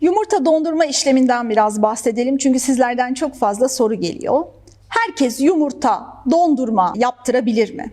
Yumurta dondurma işleminden biraz bahsedelim çünkü sizlerden çok fazla soru geliyor. Herkes yumurta dondurma yaptırabilir mi?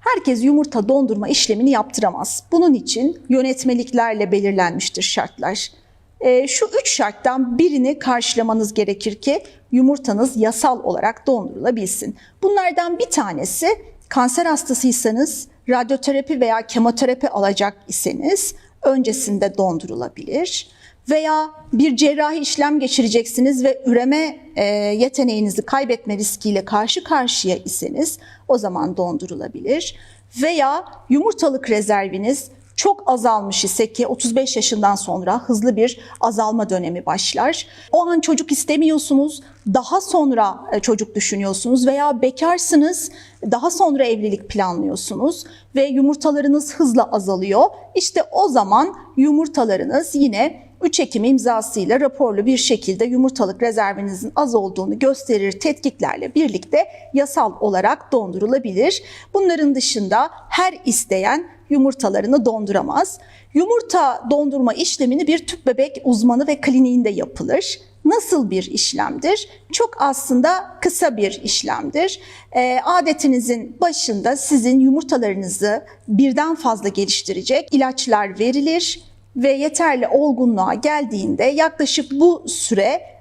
Herkes yumurta dondurma işlemini yaptıramaz. Bunun için yönetmeliklerle belirlenmiştir şartlar. Ee, şu üç şarttan birini karşılamanız gerekir ki yumurtanız yasal olarak dondurulabilsin. Bunlardan bir tanesi kanser hastasıysanız, radyoterapi veya kemoterapi alacak iseniz öncesinde dondurulabilir veya bir cerrahi işlem geçireceksiniz ve üreme e, yeteneğinizi kaybetme riskiyle karşı karşıya iseniz o zaman dondurulabilir. Veya yumurtalık rezerviniz çok azalmış ise ki 35 yaşından sonra hızlı bir azalma dönemi başlar. O an çocuk istemiyorsunuz, daha sonra e, çocuk düşünüyorsunuz veya bekarsınız, daha sonra evlilik planlıyorsunuz ve yumurtalarınız hızla azalıyor. İşte o zaman yumurtalarınız yine 3 Ekim imzasıyla raporlu bir şekilde yumurtalık rezervinizin az olduğunu gösterir tetkiklerle birlikte yasal olarak dondurulabilir. Bunların dışında her isteyen yumurtalarını donduramaz. Yumurta dondurma işlemini bir tüp bebek uzmanı ve kliniğinde yapılır. Nasıl bir işlemdir? Çok aslında kısa bir işlemdir. E, adetinizin başında sizin yumurtalarınızı birden fazla geliştirecek ilaçlar verilir ve yeterli olgunluğa geldiğinde yaklaşık bu süre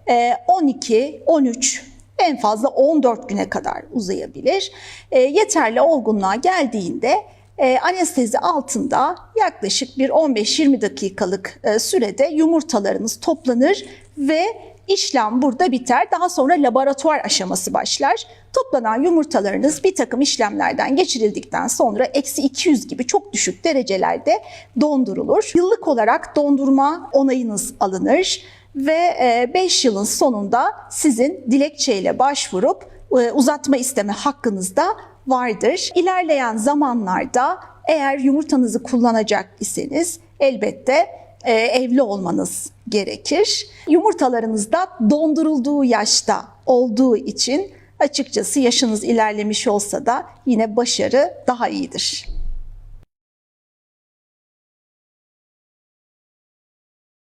12, 13 en fazla 14 güne kadar uzayabilir. E, yeterli olgunluğa geldiğinde e, anestezi altında yaklaşık bir 15-20 dakikalık e, sürede yumurtalarınız toplanır ve işlem burada biter. Daha sonra laboratuvar aşaması başlar. Toplanan yumurtalarınız bir takım işlemlerden geçirildikten sonra eksi 200 gibi çok düşük derecelerde dondurulur. Yıllık olarak dondurma onayınız alınır ve 5 yılın sonunda sizin dilekçeyle başvurup e, uzatma isteme hakkınız da vardır. İlerleyen zamanlarda eğer yumurtanızı kullanacak iseniz elbette e, evli olmanız gerekir. Yumurtalarınız da dondurulduğu yaşta olduğu için açıkçası yaşınız ilerlemiş olsa da yine başarı daha iyidir.